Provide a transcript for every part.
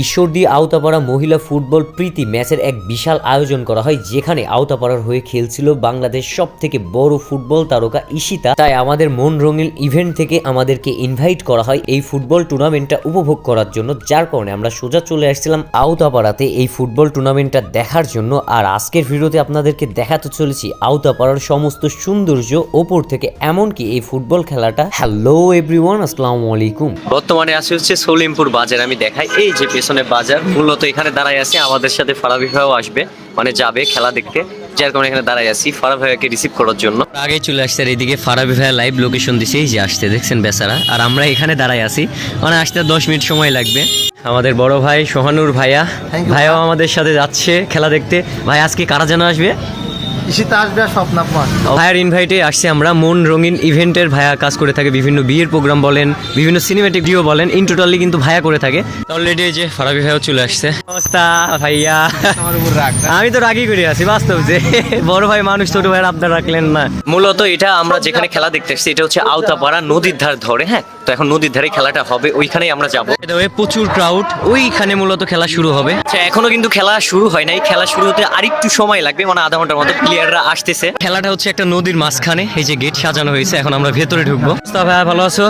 ঈশ্বরদী আওতাপাড়া মহিলা ফুটবল প্রীতি ম্যাচের এক বিশাল আয়োজন করা হয়, যেখানে আওতাপাড়ার হয়ে খেলছিল বাংলাদেশ সব থেকে বড় ফুটবল তারকা ঈশিতা। তাই আমাদের মন রঙিন ইভেন্ট থেকে আমাদেরকে ইনভাইট করা হয় এই ফুটবল টুর্নামেন্টটা উপভোগ করার জন্য, যার কারণে আমরা সোজা চলে আসছিলাম আওতাপাড়াতে এই ফুটবল টুর্নামেন্টটা দেখার জন্য। আর আজকের ভিডিওতে আপনাদেরকে দেখাতে চলেছি আওতাপাড়ার সমস্ত সৌন্দর্য ওপর থেকে, এমনকি এই ফুটবল খেলাটা। হ্যালো এভরিওয়ান আসসালামু আলাইকুম। বর্তমানে আছে হচ্ছে সলিমপুর বাজার, আমি দেখাই এই যে পেছনে বাজার। মূলত এখানে দাঁড়াই আছে আমাদের সাথে ফারাবি ভাইও আসবে মানে যাবে খেলা দেখতে। যার কারণে এখানে দাঁড়াই আছি ফারাবি ভাইকে রিসিভ করার জন্য। আগে চলে আসছে আর এইদিকে ফারাবি ভাই লাইভ লোকেশন দিছে এই যে আসতে দেখছেন বেচারা। আর আমরা এখানে দাঁড়াই আছি মানে আসতে দশ মিনিট সময় লাগবে। আমাদের বড় ভাই সোহানুর ভাইয়া ভাইয়াও আমাদের সাথে যাচ্ছে খেলা দেখতে। ভাই আজকে কারা যেন আসবে? ঈশিতা আসবে আর স্বপ্নাপন ভাইয়ার ইনভাইটে আসছে আমরা। মন রঙিন ইভেন্টের ভাইয়া কাজ করে থাকে বিভিন্ন বিয়ের প্রোগ্রাম বলেন বিভিন্ন সিনেমেটিক ভিডিও বলেন ইন টোটালি কিন্তু ভাইয়া করে থাকে। অলরেডি যে ফারাবি ভাইও চলে আসছে। অবস্থা ভাইয়া? আমি তো রাগি করে আছি বাস্তব যে। বড় ভাই মানুষ ছোট ভাই আপনার রাখলেন না। মূলত এটা আমরা যেখানে খেলা দেখতে এসেছি এটা হচ্ছে আওতাপাড়া নদীর ধার ধরে হ্যাঁ? তো এখন নদীর ধারে খেলাটা হবে ওইখানেই আমরা যাব। প্রচুর ক্রাউড ওইখানে মূলত খেলা শুরু হবে। আচ্ছা এখনও কিন্তু খেলা শুরু হয় নাই। খেলা শুরু হতে আরেকটু সময় লাগবে মানে আধা ঘণ্টার মতো প্লেয়াররা আসতেছে। খেলাটা হচ্ছে একটা নদীর মাঝখানে এই যে গেট সাজানো হয়েছে এখন আমরা ভেতরে ঢুকবো। ভাইয়া ভালো আছো?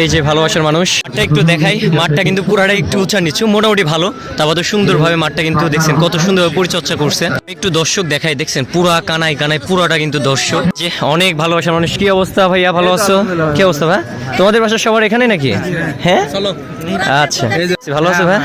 এই যে ভালোবাসার মানুষ। মাঠটা একটু দেখাই মাঠটা কিন্তু পুরাটা একটু উঁচা নিচু মোটামুটি ভালো। তারপর তো সুন্দরভাবে মাঠটা কিন্তু দেখছেন কত সুন্দরভাবে পরিচর্যা করছে। একটু দর্শক দেখাই দেখছেন পুরা কানাই কানাই পুরাটা কিন্তু দর্শক। যে অনেক ভালোবাসার মানুষ। কি অবস্থা ভাইয়া ভালো আছো? কি অবস্থা ভাই? তোমাদের বাসা সবার এখানে নাকি? হ্যাঁ। আচ্ছা। ভালো আছো ভাই?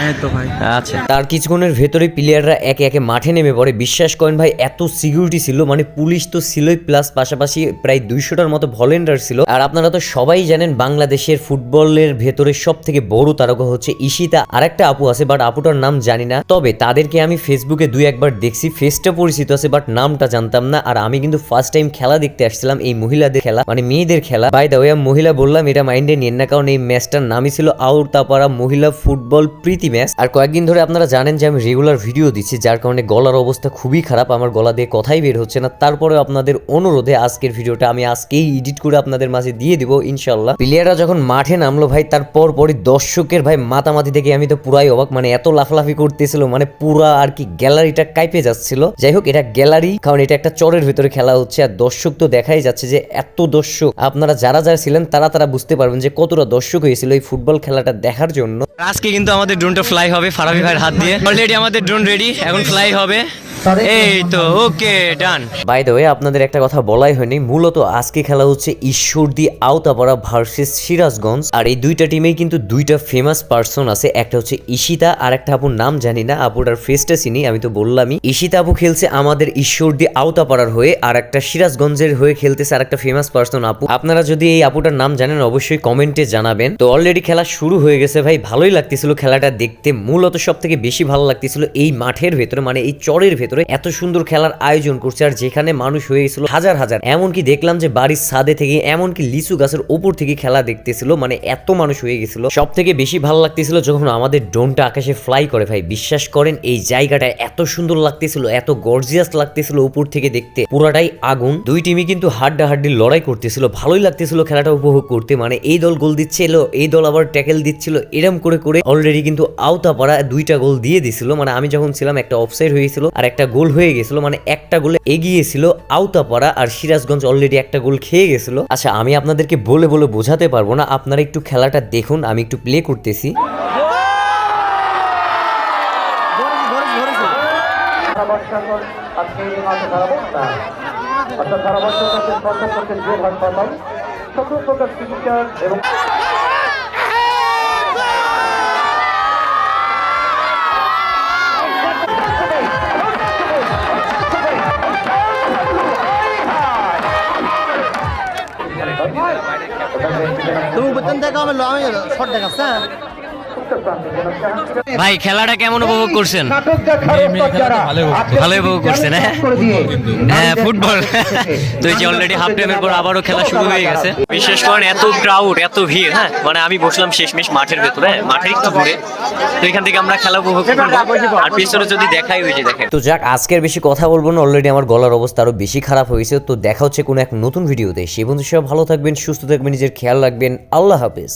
আচ্ছা। তার কিছুক্ষণের ভেতরে প্লেয়াররা একে একে মাঠে নেমে পড়ে। বিশ্বাস করেন ভাই এত সিকিউরিটি ছিল মানে পুলিশ তো ছিলই প্লাস পাশাপাশি প্রায় দুইশোটার মতো ভলেন্টিয়ার ছিল। আর আপনারা তো সবাই জানেন বাংলাদেশের ফুটবলের ভেতরে সব থেকে বড় তারকা হচ্ছে ঈশিতা। আরেকটা আপু আছে বাট আপুটার নাম জানি না। তবে তাদেরকে আমি ফেসবুকে দুই একবার দেখছি। ফেসটা পরিচিত আছে বাট নামটা জানতাম না। আর আমি কিন্তু ফার্স্ট টাইম খেলা দেখতে আসছিলাম এই মহিলাদের খেলা মানে মেয়েদের খেলা। বাই দা ওয়ে মহিলা বললাম এটা মাইন্ডে নিন না। কারণ এই ম্যাচটার নামই ছিল আউতাপাড়া মহিলা ফুটবল প্রীতি ম্যাচ। আর কয়েকদিন ধরে আপনারা জানেন যে আমি রেগুলার ভিডিও দিচ্ছি, যার কারণে গলার অবস্থা খুবই খারাপ, আমার গলা দিয়ে কথাই বের হচ্ছে না। তারপরেও আপনাদের অনুরোধে আজকের ভিডিওটা আমি আজকেই এডিট করে আপনাদের মাঝে দিয়ে দিব ইনশাল্লাহ প্লেয়াররা যখন মাঠে নামলো ভাই তারপর পরই দর্শকের ভাই মাতামাতি দেখে আমি তো পুরাই অবাক মানে এত লাফলাফি করতেছিল মানে পুরা আর কি গ্যালারিটা কাইপে যাচ্ছিল। যাই হোক, এটা গ্যালারি কারণ এটা একটা চরের ভেতরে খেলা হচ্ছে, আর দর্শক তো দেখাই যাচ্ছে যে এত দর্শক, আপনারা যারা যারা ছিলেন, তারা তারা বুঝতে পারবেন যে কতটা দর্শক হয়েছিল এই ফুটবল খেলাটা দেখার জন্য? আজকে কিন্তু আমাদের ড্রোনটা ফ্লাই হবে ফারাবি ভাইয়ের হাত দিয়ে। অলরেডি আমাদের ড্রোন রেডি এখন ফ্লাই হবে। এই তো okay done. By the way আপনাদের একটা কথা বলাই হয়নি। মূলত আজকে খেলা হচ্ছে ঈশ্বরদী আওতাপাড়া ভার্সেস সিরাজগঞ্জ। আর এই দুইটা টিমেই কিন্তু দুইটা ফেমাস পার্সন আছে। একটা হচ্ছে ঈশিতা আর একটা আপুর নাম জানি না। আপুটার ফেসটা চিনি আমি তো বললামই। ঈশিতা আপু খেলছে আমাদের ঈশ্বরদী আওতাপাড়ার হয়ে আর একটা সিরাজগঞ্জের হয়ে খেলতেছে আর একটা ফেমাস পার্সন আপু। আপনারা যদি এই আপুটার নাম জানেন অবশ্যই কমেন্টে জানাবেন। তো অলরেডি খেলা শুরু হয়ে গেছে ভাই ভালোই লাগতেছিল খেলাটা দেখতে। মূলত সব থেকে বেশি ভালো লাগতেছিল এই মাঠের ভেতরে মানে এই চরের ভেতরে। এত সুন্দর খেলার আয়োজন করছে আর যেখানে মানুষ হয়ে গেছিল হাজার হাজার। এমনকি দেখলাম যে বাড়ির ছাদে থেকে এমনকি লিচু গাছের ওপর থেকে খেলা দেখতেছিল মানে এত মানুষ হয়ে গেছিল। সব থেকে বেশি ভালো লাগতেছিল যখন আমাদের ড্রোনটা আকাশে ফ্লাই করে, ভাই। বিশ্বাস করেন, এই জায়গাটা এত সুন্দর লাগতেছিল, এত গর্জিয়াস লাগতেছিল উপর থেকে দেখতে। পুরাটাই আগুন। দুই টিমই কিন্তু হাড্ডা হাড্ডি লড়াই করতেছিল, ভালোই লাগতেছিল খেলাটা উপভোগ করতে। মানে এই দল গোল দিচ্ছিল, এই দল আবার ট্যাকেল দিচ্ছিল, এরম করে করে অলরেডি কিন্তু আওতা পাড়া দুইটা গোল দিয়ে দিছিল। মানে আমি যখন ছিলাম একটা অফসাইড হয়েছিল আর একটা গোল হয়ে গেছিল মানে একটা গোলে এগিয়েছিল আওতাপাড়া আর সিরাজগঞ্জ অলরেডি একটা গোল খেয়ে গেছিল। আচ্ছা আমি আপনাদেরকে বলে বলে বোঝাতে পারব না, আপনারা একটু খেলাটা দেখুন, আমি একটু প্লে করতেছি। চিকিৎসা এবং বেতন দেখা আমি আমি শর্ট দেখাচ্ছ হ্যাঁ। ভাই খেলাটা কেমন উপভোগ করছেন? ভালো উপভোগ করছেন হ্যাঁ? হ্যাঁ ফুটবল। তো এই যে অলরেডি হাফ টাইমের পর আবারও খেলা শুরু হয়ে গেছে। বিশেষ করেন এত ক্রাউড এত ভিড় হ্যাঁ? মানে আমি বসলাম শেষমেশ মাঠের ভেতরে হ্যাঁ, মাঠের একটু ঘুরে তো এখান থেকে আমরা খেলা উপভোগ করব। আর পিছনে যদি দেখাই ওই যে দেখেন। তো যাক আজকের বেশি কথা বলব না অলরেডি আমার গলার অবস্থা আরও বেশি খারাপ হয়েছে। তো দেখা হচ্ছে কোনো এক নতুন ভিডিওতে সে বন্ধু সব ভালো থাকবেন সুস্থ থাকবেন নিজের খেয়াল রাখবেন। আল্লাহ হাফেজ।